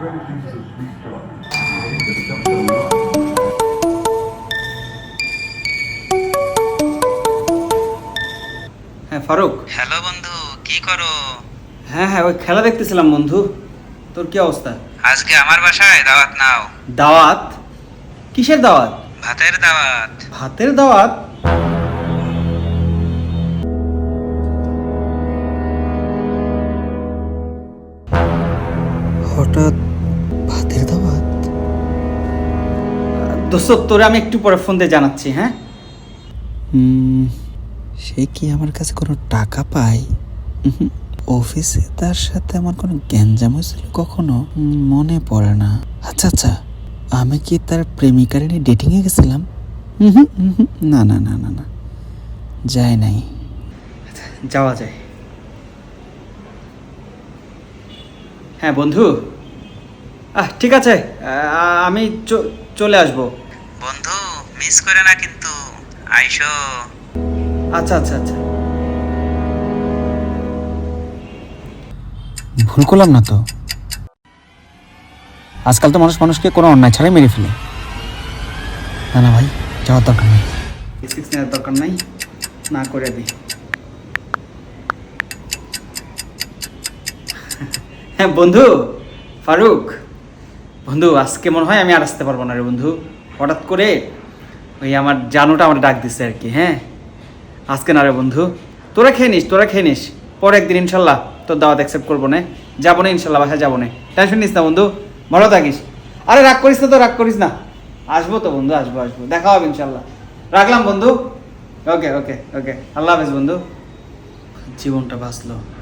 হ্যাঁ ফারুক। হ্যালো বন্ধু কি করো? হ্যাঁ হ্যাঁ ওই খেলা দেখতেছিলাম বন্ধু। তোর কি অবস্থা? আজকে আমার বাসায় দাওয়াত নাও। দাওয়াত? কিসের দাওয়াত? ভাতের দাওয়াত। ভাতের দাওয়াত? হঠাৎ দোস্ত তোরে আমি একটু পরে ফোন দিয়ে জানাচ্ছি হ্যাঁ? সে কি আমার কাছে কোনো টাকা পায়? অফিসে তার সাথে আমার কোনো গ্যাঞ্জাম হয়েছিল কখনো? মনে পড়ে না। আচ্ছা আচ্ছা আমি কি তার প্রেমিকার নিয়ে ডেটিংয়ে গেছিলাম? না না না না না যায় নাই। যাওয়া যায়। হ্যাঁ বন্ধু। আহ ঠিক আছে আমি চলে আসব। বন্ধু মিস করে না কিন্তু। আইসো। আচ্ছা আচ্ছা আচ্ছা। ভুল করলাম না তো? আজকাল তো মানুষ মানুষকে কোনো অন্যায় ছাড়াই মেরে ফেলে। না না ভাই যাওয়ার দরকার নেই। সিক্স নেওয়ার দরকার নাই না করে দিই হ্যাঁ বন্ধু ফারুক। বন্ধু আজকে মনে হয় আমি আর আসতে পারব না রে বন্ধু। হঠাৎ করে ওই আমার জানুটা আমার ডাক দিচ্ছে আর কি হ্যাঁ? আজকে না রে বন্ধু, তোরা খেয়ে নিস, তোরা খেয়ে নিস। পরে একদিন ইনশাল্লাহ তোর দাওয়াত অ্যাকসেপ্ট করব না। যাব না ইনশাল্লাহ, বাসায় যাব না। টেনশন নিস না বন্ধু, ভালো থাকিস। আরে রাগ করিস না তো, রাগ করিস না। আসব তো বন্ধু, আসব আসব। দেখা হবে ইনশাল্লাহ। রাখলাম বন্ধু। ওকে ওকে ওকে আল্লাহ হাফেজ বন্ধু। জীবনটা বাঁচলো।